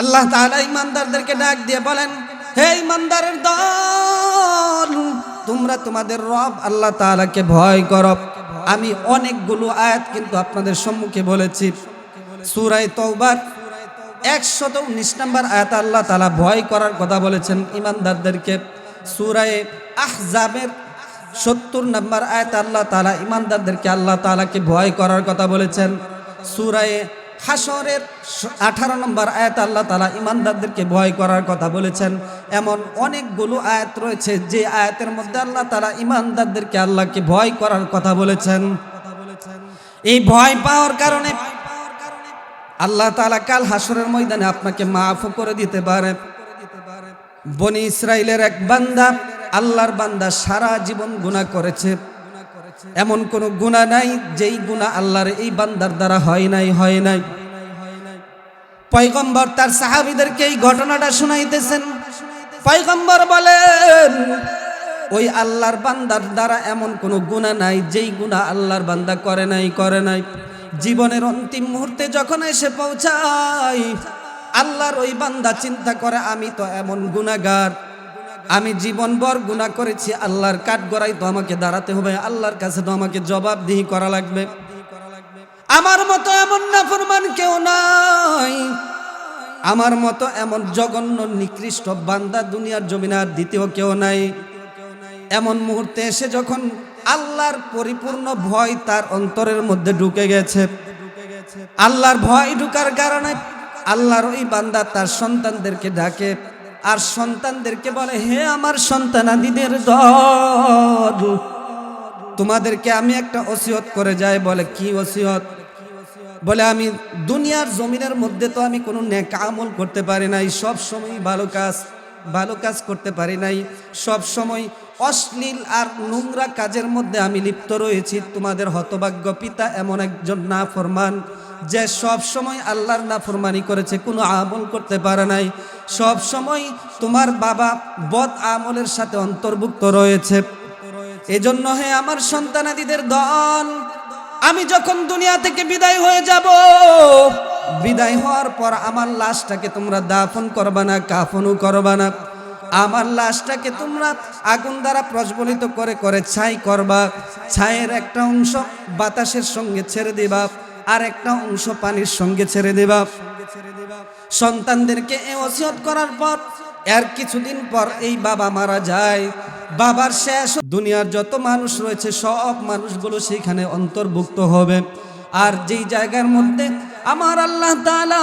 আল্লাহ তাআলা ইমানদারদেরকে ডাক দিয়ে বলেন, হে ইমানদারের দল, তোমরা তোমাদের রব আল্লাহ তাআলাকে ভয় করো। আমি অনেকগুলো আয়াত কিন্তু আপনাদের সম্মুখে বলেছি। সূরায়ে তওবার একশত উনিশ নম্বর আয়াত আল্লাহ তালা ভয় করার কথা বলেছেন ইমানদারদেরকে। সূরায়ে আহজাবের সত্তর নম্বর আয়াত আল্লাহ তালা ইমানদারদেরকে আল্লাহ তাআলাকে ভয় করার কথা বলেছেন। সূরায়ে হাসরের আঠারো নম্বর আয়াত আল্লাহ তালা ইমানদারদেরকে ভয় করার কথা বলেছেন। এমন অনেকগুলো আয়াত রয়েছে, যে আয়াতের মধ্যে আল্লাহ তালা ইমানদারদেরকে আল্লাহকে ভয় করার কথা বলেছেন। এই ভয় পাওয়ার কারণে আল্লাহ তালা কাল হাসরের ময়দানে আপনাকে মাফ করে দিতে পারে। বনি ইসরায়েলের এক বান্দা আল্লাহর বান্দা সারা জীবন গুণা করেছে। এমন কোন গুণা নাই, যেই গুণা আল্লাহর এই বান্দার দ্বারা হয় নাই হয় নাই। পয়গম্বর তার সাহাবিদেরকে এই ঘটনাটা শুনাইতেছেন। পয়গম্বর বলেন, ওই আল্লাহর বান্দার দ্বারা এমন কোনো গুণা নাই, যেই গুণা আল্লাহর বান্দা করে নাই করে নাই। জীবনের অন্তিম মুহূর্তে যখন এসে পৌঁছায়, আল্লাহর ওই বান্দা চিন্তা করে, আমি তো এমন গুণাগার। আমি জীবনভর গুণা করেছি, আল্লাহর কাঠ গড়াই তো আমাকে দাঁড়াতে হবে, আল্লাহর কাছে তো আমাকে জবাবদিহি করা লাগবে। আমার মতো এমন নাফরমান কেউ নাই। আমার মতো এমন জঘন্য, নিকৃষ্ট বান্দা দুনিয়ার জমিনার দ্বিতীয় কেউ নাই। এমন মুহূর্তে এসে যখন আল্লাহর পরিপূর্ণ ভয় তার অন্তরের মধ্যে ঢুকে গেছে। আল্লাহর ভয় ঢুকার কারণে আল্লাহর ওই বান্দা তার সন্তানদেরকে ডাকে। আর সন্তানদেরকে বলে, হে আমার সন্তানাদিদের দল, তোমাদেরকে আমি একটা ওসিয়ত করে যাই। বলে, কি ওসিয়ত? বলে, আমি দুনিয়ার জমিনের মধ্যে তো আমি কোনো নেক আমল করতে পারি নাই, সব সময় ভালো কাজ ভালো কাজ করতে পারি নাই, সব সময় অশ্লীল আর নোংরা কাজের মধ্যে আমি লিপ্ত রয়েছি। তোমাদের হতভাগ্য পিতা এমন একজন না ফরমান যে সব সময় আল্লাহর নাফরমানি করেছে, কোনো আমল করতে পারে নাই। সব সময় তোমার বাবা বদ আমলের সাথে অন্তর্ভুক্ত রয়েছে। এজন্য হে আমার সন্তানাদিদের দল, আমি যখন দুনিয়া থেকে বিদায় হয়ে যাব, বিদায় হওয়ার পর আমার লাশটাকে তোমরা দাফন করবা না, কাফনও করবা না। আমার লাশটাকে তোমরা আগুন দ্বারা প্রজ্বলিত করে করে ছাই করবা। ছায়ের একটা অংশ বাতাসের সঙ্গে ছেড়ে দিবা। আর একটা অংশ পানির সঙ্গে ছেড়ে দেবা। সন্তানদেরকে এ ওসিয়ত করার পর এর কিছুদিন পর এই বাবা মারা যায়। বাবার শেষ দুনিয়ার যত মানুষ রয়েছে, সব মানুষগুলো সেখানে অন্তর্ভুক্ত হবে। আর যেই জায়গার মধ্যে আমার আল্লাহ তাআলা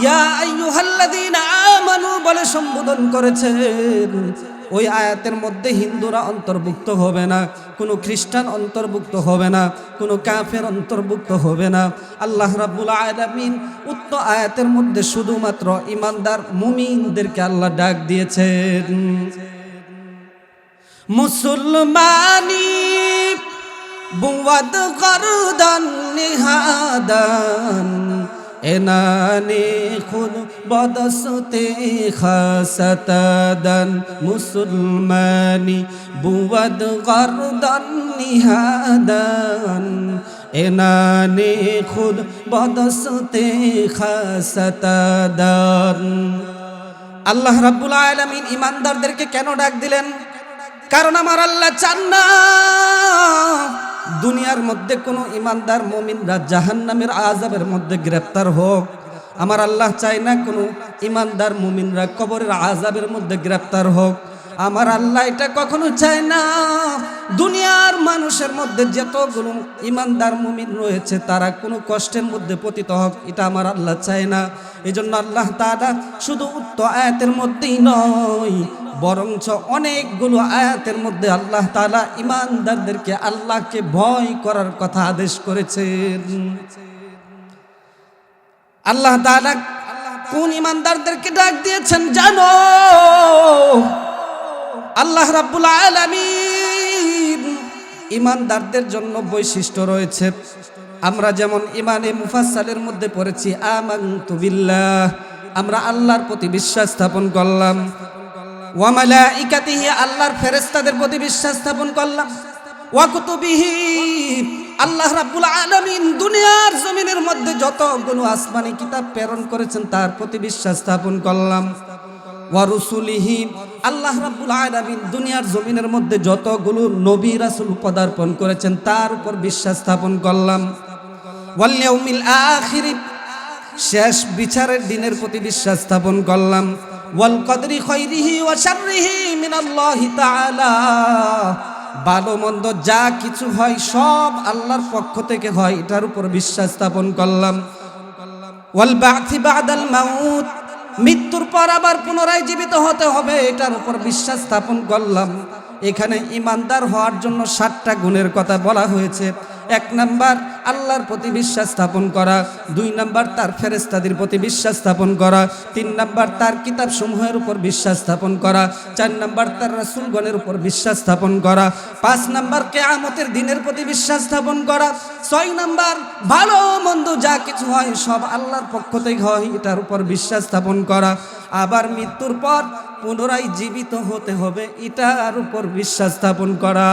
ইয়া আইয়ুহাল্লাযীনা আমানু বলে সম্বোধন করেছেন ওই আয়াতের মধ্যে হিন্দুরা অন্তর্ভুক্ত হবে না, কোনো খ্রিস্টান অন্তর্ভুক্ত হবে না, কোনো কাফের অন্তর্ভুক্ত হবে না। আল্লাহ রাব্বুল আলামিন উক্ত আয়াতের মধ্যে শুধুমাত্র ইমানদার মুমিনদেরকে আল্লাহ ডাক দিয়েছেন। মুসলমানি বুয়াদ করদান নিহাদান এনানে খুদ বদসতে খাসতাদান মুসলমানি, বুয়াদ গরদান নিহাদান। এনানে খুদ বদসতে খাসতাদান। আল্লাহ রাব্বুল আলামিন ইমানদারদেরকে কেন ডাক দিলেন? কারণ আমার আল্লাহ চান না। দুনিয়ার মধ্যে কোনো ইমানদার মমিনরা জাহান্নামের আজাবের মধ্যে গ্রেপ্তার হোক। আমার আল্লাহ চায় না কোনো ইমানদার মুমিনরা কবরের আজাবের মধ্যে গ্রেপ্তার হোক। আমার আল্লাহ এটা কখনো চায় না। দুনিয়ার মানুষের মধ্যে যতগুলো ইমানদার মুমিন রয়েছে, তারা কোনো কষ্টের মধ্যে পতিত হোক, এটা আমার আল্লাহ চায় না। এই জন্য আল্লাহ তারা শুধু উত্ত আয়াতের মধ্যেই নয় বরঞ্চ অনেকগুলো আয়াতের মধ্যে আল্লাহ তালা ইমানদারদেরকে আল্লাহকে ভয় করার কথা আদেশ করেছেন। আল্লাহ তালা কোন ইমানদারদেরকে ডাক দিয়েছেন জানো? আল্লাহ রাব্বুল আলামিন ইমানদারদের জন্য বৈশিষ্ট্য রয়েছে। আমরা যেমন ইমানে মুফাসালের মধ্যে পড়েছি বিল্লাহ, আমরা আল্লাহর প্রতি বিশ্বাস স্থাপন করলাম। ওয়ামালাইকাতিহি আল্লাহর ফেরেশতাদের প্রতি বিশ্বাস স্থাপন করলাম। ওয়া কুতুবিহি, আল্লাহ রাব্বুল আলামিন দুনিয়ার জমিনের মধ্যে যতগুলো আসমানি কিতাব প্রেরণ করেছেন, তার প্রতি বিশ্বাস স্থাপন করলাম। ওয়ারুসুলিহি আল্লাহ রাব্বুল আলামিন দুনিয়ার জমিনের মধ্যে যতগুলো নবী রাসূল পদার্পণ করেছেন, তার উপর বিশ্বাস স্থাপন করলাম। ওয়াল ইয়াউমিল আখির, শেষ বিচারের দিনের প্রতি বিশ্বাস স্থাপন করলাম। ওয়াল কদরি খৈরিহি ওয়া শাররিহি মিনাল্লাহি তাআলা। ভালো মন্দ যা কিছু হয় সব আল্লাহর পক্ষ থেকে হয়, এটার উপর বিশ্বাস স্থাপন করলাম। ওয়াল বা'দাল মাউত, মৃত্যুর পর আবার পুনরায় জীবিত হতে হবে, এটার উপর বিশ্বাস স্থাপন করলাম। এখানে ইমানদার হওয়ার জন্য সাতটা গুণের কথা বলা হয়েছে। এক নাম্বার, আল্লাহর প্রতি বিশ্বাস স্থাপন করা। দুই নাম্বার, তার ফেরেস্তাদের প্রতি বিশ্বাস স্থাপন করা। তিন নাম্বার, তার কিতাব সমূহের উপর বিশ্বাস স্থাপন করা। চার নাম্বার, তার রাসুলগণের উপর বিশ্বাস স্থাপন করা। পাঁচ নাম্বার, কেয়ামতের দিনের প্রতি বিশ্বাস স্থাপন করা। ছয় নাম্বার, ভালো মন্দ যা কিছু হয়, সব আল্লাহর পক্ষ থেকে হয়, এটার উপর বিশ্বাস স্থাপন করা। আবার মৃত্যুর পর পুনরায় জীবিত হতে হবে, এটার উপর বিশ্বাস স্থাপন করা।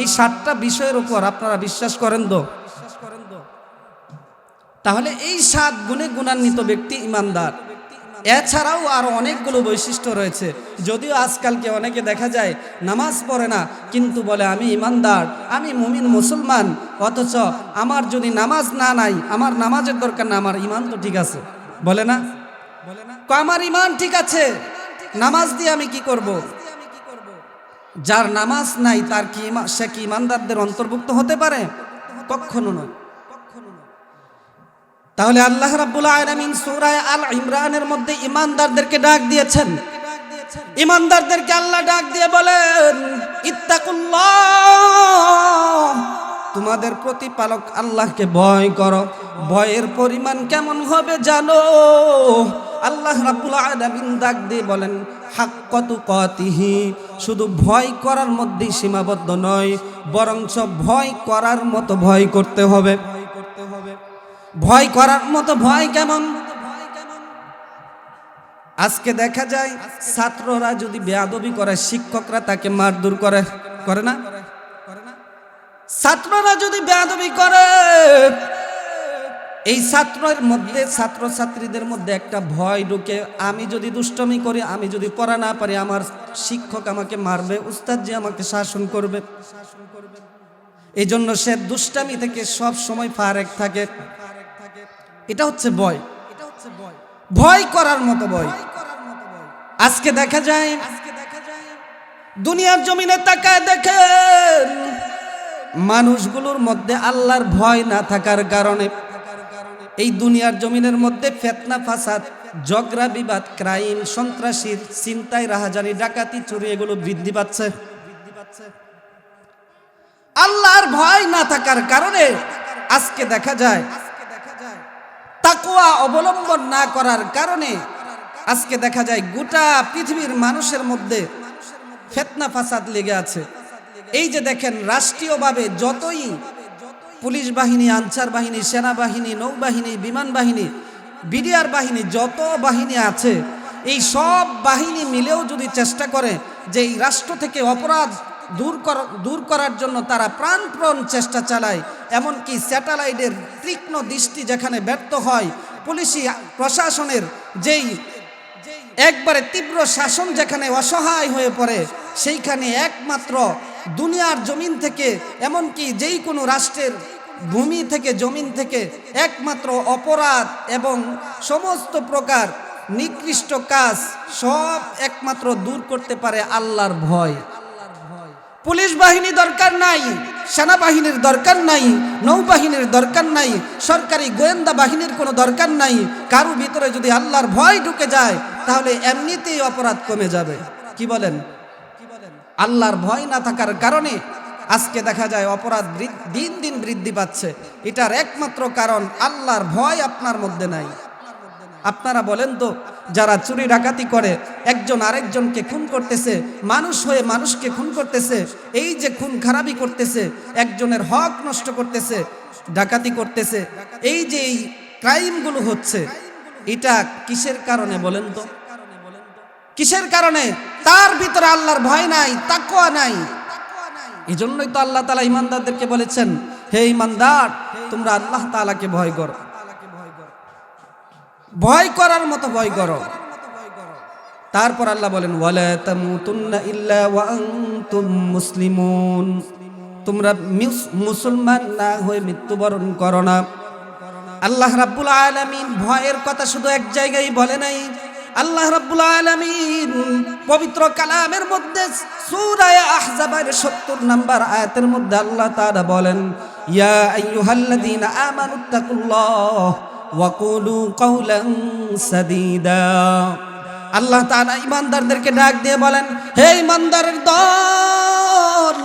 এই সাতটা বিষয়ের উপর আপনারা বিশ্বাস করেন তো? তাহলে এই সাত গুণে গুণান্বিত ব্যক্তি ইমানদার। এছাড়াও আরও অনেকগুলো বৈশিষ্ট্য রয়েছে। যদিও আজকালকে অনেকে দেখা যায় নামাজ পড়ে না, কিন্তু বলে, আমি ইমানদার, আমি মুমিন মুসলমান, অথচ আমার যদি নামাজ না নাই, আমার নামাজের দরকার না, আমার ইমান তো ঠিক আছে। বলে না? আমার ইমান ঠিক আছে, নামাজ দিয়ে আমি কি করব। যার নামাজ নাই, তার কি সে কি ইমানদারদের অন্তর্ভুক্ত হতে পারে? কখনো নয় তাহলে আল্লাহ রাব্বুল আলামিন সূরা আল ইমরানের মধ্যে ইমানদারদেরকে ডাক দিয়েছেন। ইমানদারদেরকে আল্লাহ ডাক দিয়ে বলেন, ইত্তাকুল্লাহ! তোমাদের প্রতিপালক আল্লাহকে ভয় করো। ভয়ের পরিমাণ কেমন হবে জানো? আল্লাহ রাব্বুল আলামিন ডাক দিয়ে বলেন হাক্কাতু কাতিহি শুধু ভয় করার মধ্যেই সীমাবদ্ধ নয়, বরঞ্চ ভয় করার মতো ভয় করতে হবে ভয় করতে হবে। ভয় করার মতো ভয় কেমন? আজকে দেখা যায়, ছাত্ররা যদি বেয়াদবি করে, শিক্ষকরা তাকে মারধর করে করে না? ছাত্ররা যদি বেয়াদবি করে, এই ছাত্রের মধ্যে ছাত্র ছাত্রীদের মধ্যে একটা ভয় ঢুকে, আমি যদি দুষ্টমি করি, আমি যদি পড়া না পারি, আমার শিক্ষক আমাকে মারবে উস্তাদ যে আমাকে শাসন করবে। এই জন্য সে দুষ্টামি থেকে সব সময় ফারেক থাকে। এটা হচ্ছে ভয়। ভয় করার মতো ভয়। আজকে দেখা যায়, দুনিয়ার জমিনে তাকায় দেখেন মানুষগুলোর মধ্যে আল্লাহর ভয় না থাকার কারণে এই দুনিয়ার জমিনের মধ্যে ফেতনা, ফাসাদ, ঝগড়া, বিবাদ, ক্রাইম, সন্ত্রাসীর চিন্তায় রাহাজানি, ডাকাতি, চুরি এগুলো বৃদ্ধি পাচ্ছে। আল্লাহর ভয় না থাকার কারণে আজকে দেখা যায় তাকুয়া অবলম্বন না করার কারণে আজকে দেখা যায় গোটা পৃথিবীর মানুষের মধ্যে ফেতনা, ফাসাদ লেগে আছে। এই যে দেখেন, রাষ্ট্রীয়ভাবে যতই পুলিশ বাহিনী, আনসার বাহিনী, সেনাবাহিনী, নৌবাহিনী, বিমান বাহিনী, বিডিআর বাহিনী, যত বাহিনী আছে, এই সব বাহিনী মিলেও যদি চেষ্টা করে যে এই রাষ্ট্র থেকে অপরাধ দূর কর, দূর করার জন্য তারা প্রাণপ্রণ চেষ্টা চালায়, এমনকি স্যাটেলাইটের তীক্ষ্ণ দৃষ্টি যেখানে ব্যর্থ হয়, পুলিশি প্রশাসনের যেই একবারে তীব্র শাসন যেখানে অসহায় হয়ে পড়ে, সেইখানে একমাত্র দুনিয়ার জমিন থেকে, এমনকি যেই কোনো রাষ্ট্রের ভূমি থেকে, জমিন থেকে একমাত্র অপরাধ এবং সমস্ত প্রকার নিকৃষ্ট কাজ সব একমাত্র দূর করতে পারে আল্লাহর ভয়। পুলিশ বাহিনী দরকার নাই, সেনাবাহিনীর দরকার নাই, নৌবাহিনীর দরকার নাই, সরকারি গোয়েন্দা বাহিনীর কোনো দরকার নাই। কারও ভিতরে যদি আল্লাহর ভয় ঢুকে যায়, তাহলে এমনিতেই অপরাধ কমে যাবে। কি বলেন? আল্লাহর ভয় না থাকার কারণে আজকে দেখা যায় অপরাধ দিন দিন বৃদ্ধি পাচ্ছে। এটার একমাত্র কারণ আল্লাহর ভয় আপনার মধ্যে নাই। আপনারা বলেন তো, যারা চুরি ডাকাতি করে, একজন আরেকজনকে খুন করতেছে, মানুষ হয়ে মানুষকে খুন করতেছে, এই যে খুন খারাপি করতেছে, একজনের হক নষ্ট করতেছে, ডাকাতি করতেছে, এই যে এই ক্রাইমগুলো হচ্ছে, এটা কিসের কারণে বলেন তো? কিসের কারণে? তার ভিতরে আল্লাহর ভয় নাই, তাকওয়া নাই। এই জন্যই তো আল্লাহ তালা ইমানদারদেরকে বলেছেন, হে ইমানদার তোমরা আল্লাহ তালাকে ভয় করো। ভয় করার মতো ভয় করো। তারপর আল্লাহ বলেন মুসলিমুন। তোমরা মিস- মুসলমান না হয়ে মৃত্যুবরণ করো না। আল্লাহ রাব্বুল আলামিন ভয়ের কথা শুধু এক জায়গায় বলে নাই আল্লাহ রাব্বুল আলামিন পবিত্র কালামের মধ্যে সূরা আহজাবের 70 নম্বর আয়াতের মধ্যে আল্লাহ তাআলা বলেন, ইয়া আইয়ুহাল্লাযীনা আমানুত্তাকুল্লাহ ওয়া কুলু কাওলান সাদীদা। আল্লাহ তাআলা ইমানদারদেরকে ডাক দিয়ে বলেন, হে ইমানদারের দল,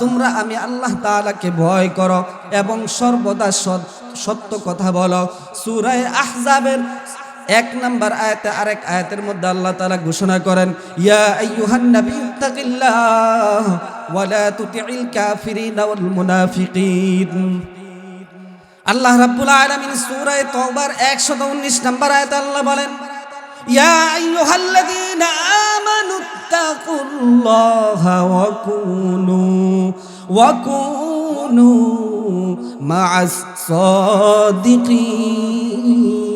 তোমরা আমি আল্লাহ তাআলাকে ভয় করো এবং সর্বদা সত্য কথা বলো। সূরায়ে আহজাবের এক নাম্বার আয়াতে আরেক আয়াতের মধ্যে আল্লাহ তাআলা ঘোষণা করেন, ইয়া আইয়ুহান নাবিয়্যুত্তাকিল্লাহ ওয়া লা তুতি'িল কাফিরিনা ওয়াল মুনাফিকিন। আল্লাহ রাব্বুল আলামিন সূরা তওবার 119 নম্বর আয়াতে আল্লাহ বলেন, ইয়া সাদিকিন।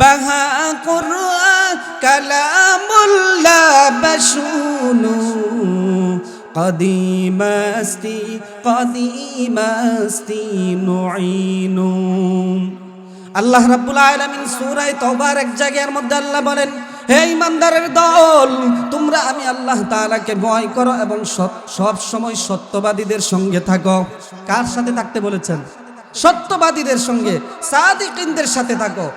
বাহা কুরআন কালামুল্লাহ বাশুনু কদিমাস্তি কদিমাস্তি নুঈনু আল্লাহ রাব্বুল আলামিন সূরা তওবার এক জায়গার মধ্যে আল্লাহ বলেন, হে ইমানদারের দল, তোমরা আমি আল্লাহ তাআলাকে ভয় করো এবং সব সময় সত্যবাদীদের সঙ্গে থাকো। কার সাথে থাকতে বলেছেন? সত্যবাদীদের সঙ্গে, সাদিকিনদের সাথে থাকো।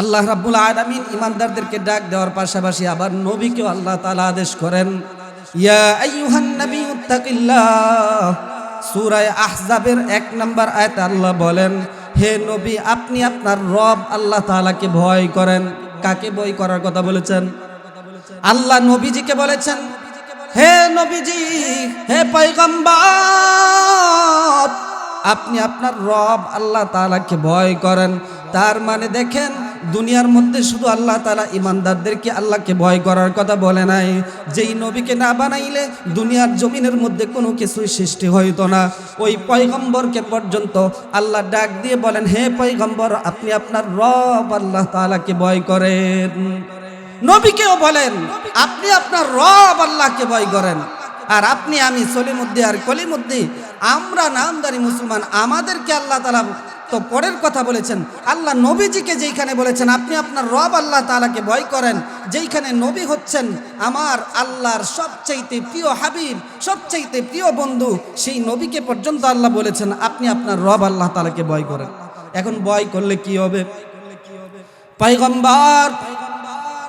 আল্লাহ রাব্বুল আলামিন ইমানদারদেরকে ডাক দেওয়ার পাশাপাশি আবার নবীকেও আল্লাহ তাআলা আদেশ করেন, ইয়া আইয়ুহান নাবিয়্যুত্তাকিল্লাহ সূরা আহজাবের এক নম্বর আয়াতে আল্লাহ বলেন, হে নবী, আপনি আপনার রব আল্লাহ তাআলাকে ভয় করেন। কাকে ভয় করার কথা বলেছেন? আল্লাহ নবীজিকে বলেছেন, হে নবীজি, হে পয়গম্বর, আপনি আপনার রব আল্লাহ তাআলাকে ভয় করেন। তার মানে দেখেন দুনিয়ার মধ্যে শুধু আল্লাহ তাআলা ইমানদারদেরকে আল্লাহকে ভয় করার কথা বলে নাই। যেই নবীকে না বানাইলে দুনিয়ার জমিনের মধ্যে কোনো কিছুই সৃষ্টি হইতো না। ওই পয়গম্বরকে পর্যন্ত আল্লাহ ডাক দিয়ে বলেন, হে পয়গম্বর, আপনি আপনার রব আল্লাহ তাআলাকে ভয় করেন। নবীকেও বলেন, আপনি আপনার রব আল্লাহকে ভয় করেন। আর আপনি, আমি সলিমুদ্দি আর কলিমুদ্দি আমরা নামদারি মুসলমান, আমাদেরকে আল্লাহ তালা তো পরের কথা বলেছেন, আল্লাহ নবীজিকে যেইখানে বলেছেন, আপনি আপনার রব আল্লাহ তালাকে ভয় করেন, যেইখানে নবী হচ্ছেন, আমার আল্লাহর সবচাইতে প্রিয় হাবিব, সবচাইতে প্রিয় বন্ধু, সেই নবীকে পর্যন্ত আল্লাহ বলেছেন, আপনি আপনার রব আল্লাহ তালাকে ভয় করেন। এখন ভয় করলে কি হবে? পয়গম্বর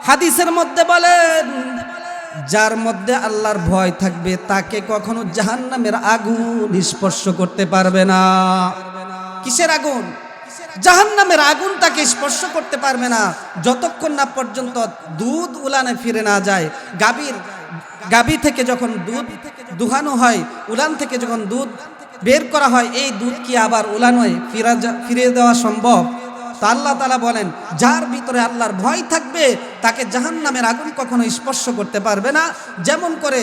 হাদিসের মধ্যে বলেন, যার মধ্যে আল্লাহর ভয় থাকবে, তাকে কখনো জাহান্নামের আগুন স্পর্শ করতে পারবে না। কিসের আগুন? জাহান্নামের আগুন তাকে স্পর্শ করতে পারবে না। যতক্ষণ না পর্যন্ত দুধ উলানে ফিরে না যায়, গাভীর গাভী থেকে যখন দুধ দুহানো হয়, উলান থেকে যখন দুধ বের করা হয়, এই দুধ কি আবার উলানোয় ফিরা ফিরিয়ে দেওয়া সম্ভব? তা আল্লাহ তালা বলেন, যার ভিতরে আল্লাহর ভয় থাকবে, তাকে জাহান নামের আগুন কখনো স্পর্শ করতে পারবে না। যেমন করে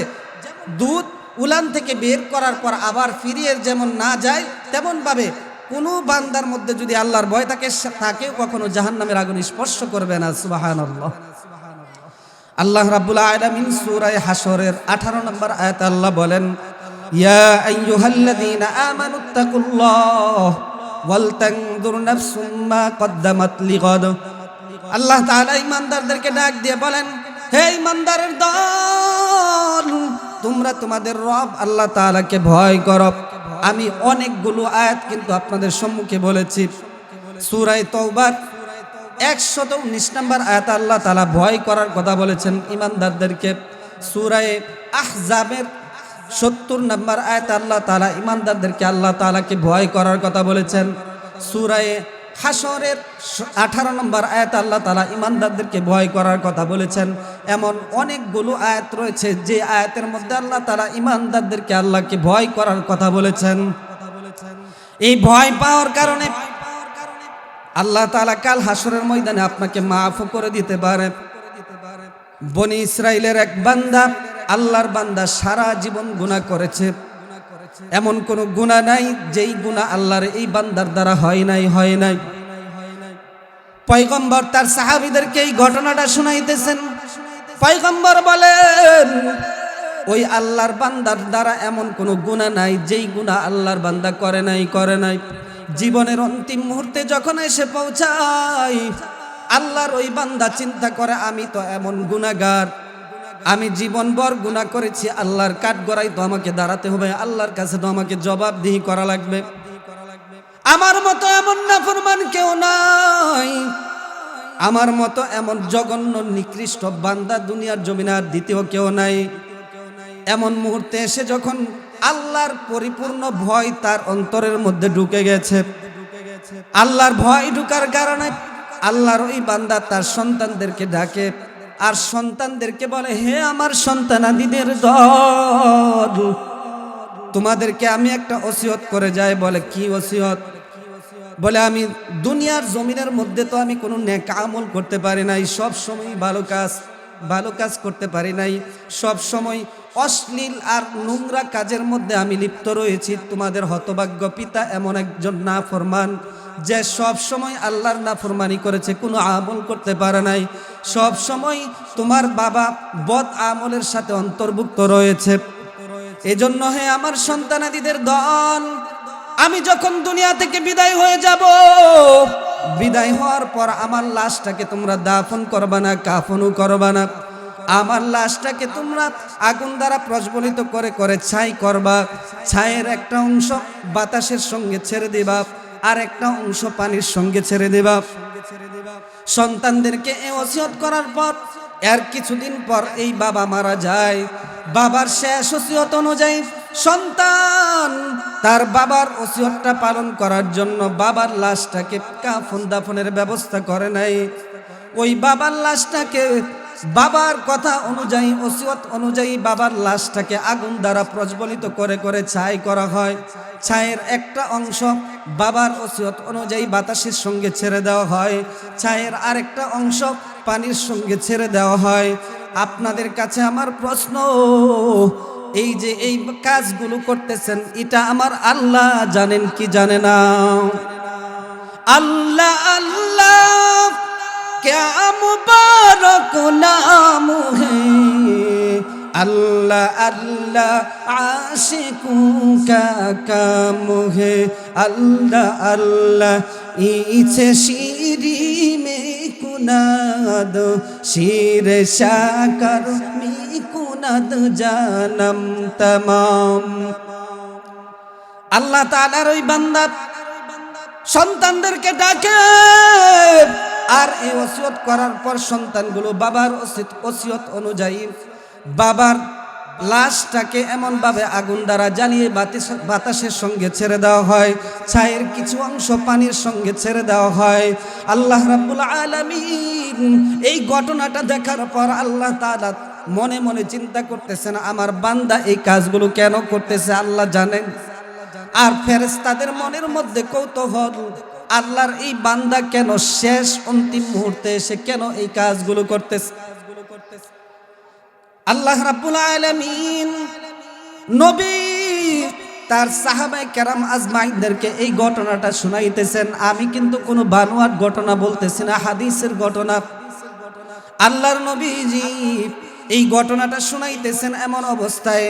দুধ উলান থেকে বের করার পর আবার ফিরিয়ে যেমন না যায়, তেমনভাবে কোনো বান্দার মধ্যে যদি আল্লাহর ভয় থাকে তাকেও কখনো জাহান নামের আগুন স্পর্শ করবে না। সুবাহান আল্লাহ রাব্বুল আলামিন সূরা হাশরের 18 নম্বর আয়াতে আল্লাহ বলেন, ইয়া আইয়ুহাল্লাযীনা আমানুত্তাকুল্লাহ ওয়াল তানজুর নাফসুম মা কদ্দামাত লিগাদ। আল্লাহ তাআলা ইমানদারদেরকে ডাক দিয়ে বলেন, হে ইমানদারের দল, তোমরা তোমাদের রব আল্লাহ তাআলাকে ভয় করো। আমি অনেকগুলো আয়াত কিন্তু আপনাদের সম্মুখে বলেছি। সূরা তওবার, একশত উনিশ নম্বর আয়াত আল্লাহ তালা ভয় করার কথা বলেছেন ইমানদারদেরকে। সুরায় আহজাবের সত্তর নম্বর আয়াত আল্লাহ তালা ইমানদারদেরকে আল্লাহ তালাকে ভয় করার কথা বলেছেন। সুরায় হাসরের আঠারো নম্বর আয়াত আল্লাহ তালা ইমানদারদেরকে ভয় করার কথা বলেছেন। এমন অনেকগুলো আয়াত রয়েছে, যে আয়াতের মধ্যে আল্লাহ তারা ইমানদারদেরকে আল্লাহকে ভয় করার কথা বলেছেন। এই ভয় পাওয়ার কারণে আল্লাহ তালা কাল হাসরের ময়দানে আপনাকে মাফ করে দিতে পারে। বনি ইসরায়েলের এক বান্দা আল্লাহর বান্দা সারা জীবন গুণা করেছে। এমন কোনো গুণা নাই, যেই গুণা আল্লাহর এই বান্দার দ্বারা হয় নাই হয় নাই। পয়গম্বর তার সাহাবিদেরকে এই ঘটনাটা শুনাইতেছেন। পয়গম্বর বলেন, ওই আল্লাহর বান্দার দ্বারা এমন কোনো গুণা নাই, যেই গুণা আল্লাহর বান্দা করে নাই করে নাই। জীবনের অন্তিম মুহূর্তে যখন এসে পৌঁছায় আল্লাহর ওই বান্দা চিন্তা করে, আমি তো এমন গুণাগার আমি জীবনভর গুণা করেছি, আল্লাহর কাঠ গড়াই তো আমাকে দাঁড়াতে হবে, আল্লাহর কাছে তো আমাকে জবাবদিহি করা লাগবে। আমার মতো এমন নাফরমান কেউ নাই। আমার মতো এমন জঘন্য, নিকৃষ্ট বান্দা দুনিয়ার জমিনার দ্বিতীয় কেউ নাই। এমন মুহূর্তে এসে যখন আল্লাহর পরিপূর্ণ ভয় তার অন্তরের মধ্যে ঢুকে গেছে। আল্লাহর ভয় ঢুকার কারণে আল্লাহর ওই বান্দা তার সন্তানদেরকে ডাকে আর সন্তানদেরকে বলে, হে আমার সন্তানাদিদের দল, তোমাদেরকে আমি একটা ওসিয়ত করে যাই। বলে, কি ওসিয়ত? বলে, আমি দুনিয়ার জমিনের মধ্যে তো আমি কোনো নেক আমল করতে পারি নাই, সব সময় ভালো কাজ ভালো কাজ করতে পারি নাই। সব সময় অশ্লীল আর নোংরা কাজের মধ্যে আমি লিপ্ত রয়েছি। তোমাদের হতভাগ্য পিতা এমন একজন না ফরমান যে সব সময় আল্লাহর না ফরমানি করেছে, কোনো আমল করতে পারে নাই। সব সময় তোমার বাবা বদ আমলের সাথে অন্তর্ভুক্ত রয়েছে। এজন্য হে আমার সন্তানাদিদের দল আমি যখন দুনিয়া থেকে বিদায় হয়ে যাব, বিদায় হওয়ার পর আমার লাশটাকে তোমরা দাফন করবা না, কাফনও করবা না। আমার লাশটাকে তোমরা আগুন দ্বারা প্রজ্বলিত করে করে ছাই করবা। ছায়ের একটা অংশ বাতাসের সঙ্গে ছেড়ে দেবা, আর একটা অংশ পানির সঙ্গে ছেড়ে দেবা। সন্তানদেরকে ওসিয়ত করার পর, এর কিছুদিন পর এই বাবা মারা যায়। বাবার শেষ ওসিয়ত অনুযায়ী সন্তান, তার বাবার ওসিয়তটা পালন করার জন্য বাবার লাশটাকে কাফন দাফনের ব্যবস্থা করে নাই। ওই বাবার লাশটাকে, বাবার কথা অনুযায়ী, ওসিয়ত অনুযায়ী বাবার লাশটাকে আগুন দ্বারা প্রজ্বলিত করে করে ছাই করা হয়। ছায়ের একটা অংশ বাবার ওসিয়ত অনুযায়ী বাতাসের সঙ্গে ছেড়ে দেওয়া হয়। ছায়ের আরেকটা অংশ পানির সঙ্গে ছেড়ে দেওয়া হয়। আপনাদের কাছে আমার প্রশ্ন এই যে এই কাজগুলো করতেছেন, এটা আমার আল্লাহ জানেন কি জানে না। আল্লাহ আল্লাহ ক্যা মুবারক নাম হে। আল্লাহ আল্লাহ, আশিকু কা কাম হে। আল্লাহ আল্লাহ, ইছে শিরি মে কুনাদ, শির শাকার মি চাঁদ জানম তমাম। আল্লাহ তালার ওই বান্দা সন্তানদেরকে ডাকে। আর এই ওসিয়ত করার পর সন্তানগুলো বাবার ওসিয়ত অনুযায়ী বাবার লাশটাকে এমনভাবে আগুন দ্বারা জ্বালিয়ে বাতাসের সঙ্গে ছেড়ে দেওয়া হয়, ছায়ের কিছু অংশ পানির সঙ্গে ছেড়ে দেওয়া হয়। আল্লাহ রাবুল আলামিন এই ঘটনাটা দেখার পর আল্লাহ তাআলা মনে মনে চিন্তা করতেছেন আমার বান্দা এই কাজগুলো কেন করতেছে, আল্লাহ জানেন? আর ফেরেস তাদের মনের মধ্যে কৌতূহল, আল্লাহর এই বান্দা কেন শেষ অন্তিম মুহূর্তে এসে কেন এই কাজগুলো করতেছে? আল্লাহ রাব্বুল আলামিন নবী, তার সাহাবাই কেরাম আজমাইনদেরকে এই ঘটনাটা শুনাইতেছেন। আমি কিন্তু কোনো বানোয়ার ঘটনা বলতেছি না, হাদিসের ঘটনা। আল্লাহর নবীজি এই ঘটনাটা শুনাইতেছেন এমন অবস্থায়,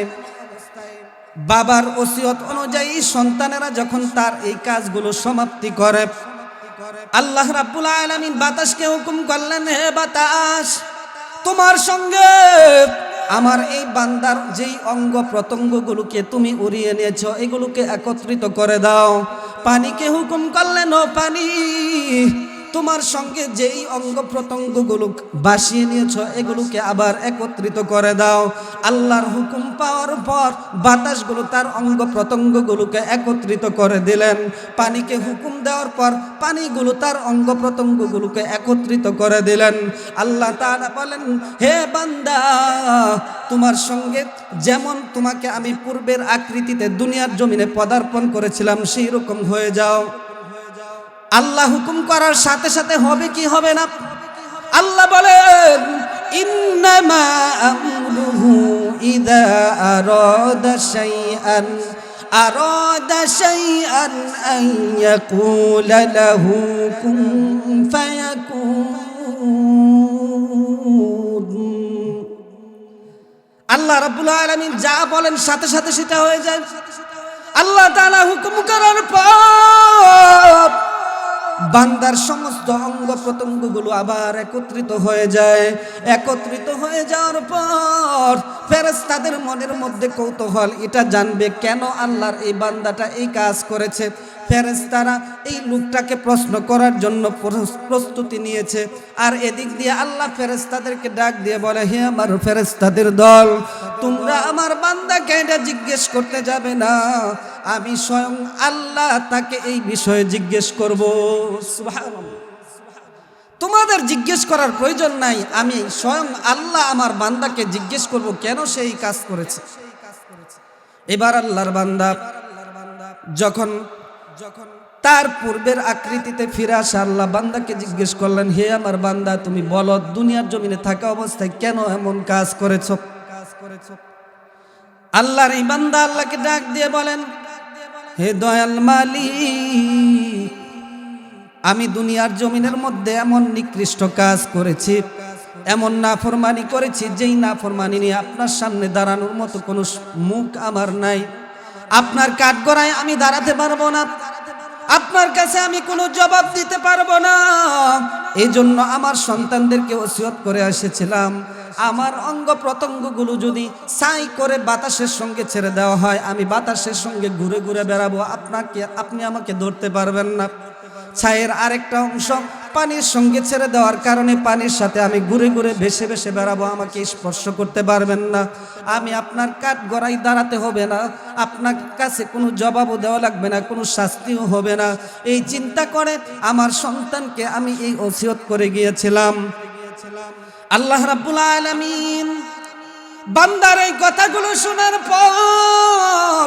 বাবার ওসিয়ত অনুযায়ী সন্তানেরা যখন তার এই কাজগুলো সমাপ্তি করে, আল্লাহ রাব্বুল আলামিন বাতাসকে হুকুম করলেন, হে বাতাস, তোমার সঙ্গে আমার এই বান্দার যেই অঙ্গ প্রত্যঙ্গগুলোকে তুমি উড়িয়ে নিয়েছ, এগুলোকে একত্রিত করে দাও। পানিকে হুকুম করলেন, ও পানি তোমার সঙ্গে যেই অঙ্গ প্রত্যঙ্গগুলো বাসিয়ে নিয়েছ, এগুলোকে আবার একত্রিত করে দাও। আল্লাহর হুকুম পাওয়ার পর বাতাসগুলো তার অঙ্গ প্রত্যঙ্গগুলোকে একত্রিত করে দিলেন। পানিকে হুকুম দেওয়ার পর পানিগুলো তার অঙ্গ প্রত্যঙ্গগুলোকে একত্রিত করে দিলেন। আল্লাহ তাআলা বলেন, হে বান্দা, তোমার সঙ্গে যেমন তোমাকে আমি পূর্বের আকৃতিতে দুনিয়ার জমিনে পদার্পণ করেছিলাম সেই রকম হয়ে যাও। আল্লাহ হুকুম করার সাথে সাথে হবে কি হবে না? আল্লাহ বলেন আল্লাহ রাব্বুল আলামিন যা বলেন সাথে সাথে সেটা হয়ে যায়। আল্লাহ তাআলা হুকুম করার পর বান্দার সমস্ত অঙ্গ প্রত্যঙ্গগুলো আবার একত্রিত হয়ে যায়। একত্রিত হয়ে যাওয়ার পর ফেরেস তাদের মনের মধ্যে কৌতূহল, এটা জানবে কেন আল্লাহর এই বান্দাটা এই কাজ করেছে। ফেরেশতারা এই লোকটাকে প্রশ্ন করার জন্য প্রস্তুতি নিয়েছে। আর এদিক দিয়ে আল্লাহ ফেরেশতাদেরকে ডাক দিয়ে বলে, হে আমার ফেরেশতাদের দল, তোমরা আমার বান্দাকে এটা জিজ্ঞেস করতে যাবে না। আমি স্বয়ং আল্লাহ তাকে এই বিষয়ে জিজ্ঞেস করব। তোমাদের জিজ্ঞেস করার প্রয়োজন নাই। আমি স্বয়ং আল্লাহ আমার বান্দাকে জিজ্ঞেস করব, কেন সে এই কাজ করেছে? এবার আল্লাহর বান্দা, যখন তার পূর্বের আকৃতিতে ফিরে আসা আল্লাহ বান্দাকে জিজ্ঞেস করলেন, হে আমার বান্দা, তুমি বলো, দুনিয়ার জমিনে থাকা অবস্থায় কেন এমন কাজ করেছ কাজ করেছ? আল্লাহর এই বান্দা আল্লাহকে ডাক দিয়ে বলেন, হে দয়াল মালিক, আমি দুনিয়ার জমিনের মধ্যে এমন নিকৃষ্ট কাজ করেছি, এমন নাফরমানি করেছি, যেই নাফরমানি নিয়ে আপনার সামনে দাঁড়ানোর মতো কোনো মুখ আমার নাই। আপনার কাঠগড়ায় আমি দাঁড়াতে পারব না। আপনার কাছে আমি কোনো জবাব দিতে পারব না। এই জন্য আমার সন্তানদেরকে ওসিয়ত করে এসেছিলাম। আমার অঙ্গ প্রত্যঙ্গগুলো যদি সাই করে বাতাসের সঙ্গে ছেড়ে দেওয়া হয়, আমি বাতাসের সঙ্গে ঘুরে ঘুরে বেড়াবো। আপনাকে, আপনি আমাকে ধরতে পারবেন না। ছায়ের আরেকটা অংশ পানির সঙ্গে ছেড়ে দেওয়ার কারণে পানির সাথে আমি ঘুরে ঘুরে ভেসে ভেসে বেড়াবো, আমাকে স্পর্শ করতে পারবেন না। আমি আপনার কাঠ গড়াই দাঁড়াতে হবে না, আপনার কাছে কোনো জবাবও দেওয়া লাগবে না, কোনো শাস্তিও হবে না। এই চিন্তা করে আমার সন্তানকে আমি এই ওসিয়ত করে গিয়েছিলাম। আল্লাহ রাব্বুল আলামিন বান্দার এই কথাগুলো শোনার পর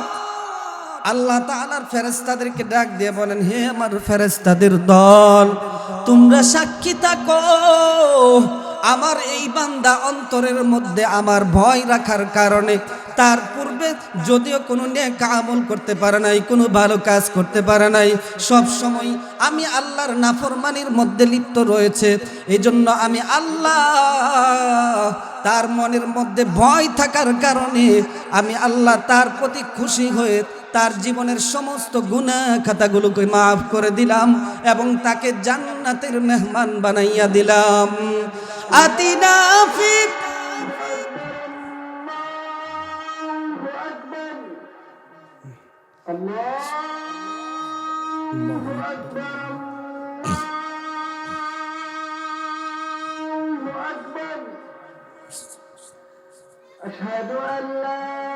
আল্লাহ তাআলার ফেরেশতাদেরকে ডাক দিয়ে বলেন, হে আমার ফেরেশতাদের দল, তোমরা সাক্ষী থাকো। আমার এই বান্দা অন্তরের মধ্যে আমার ভয় রাখার কারণে তার পূর্বে যদিও কোনো নেক আমল করতে পারে নাই, কোনো ভালো কাজ করতে পারে নাই, সব সময় আমি আল্লাহর নাফরমানির মধ্যে লিপ্ত রয়েছে। এই জন্য আমি আল্লাহ তার মনের মধ্যে ভয় থাকার কারণে আমি আল্লাহ তার প্রতি খুশি হয়ে তার জীবনের সমস্ত গুণা খাতাগুলোকে মাফ করে দিলাম এবং তাকে জান্নাতের মেহমান বানাইয়া দিলাম। আতিনা ফি أشهد أن لا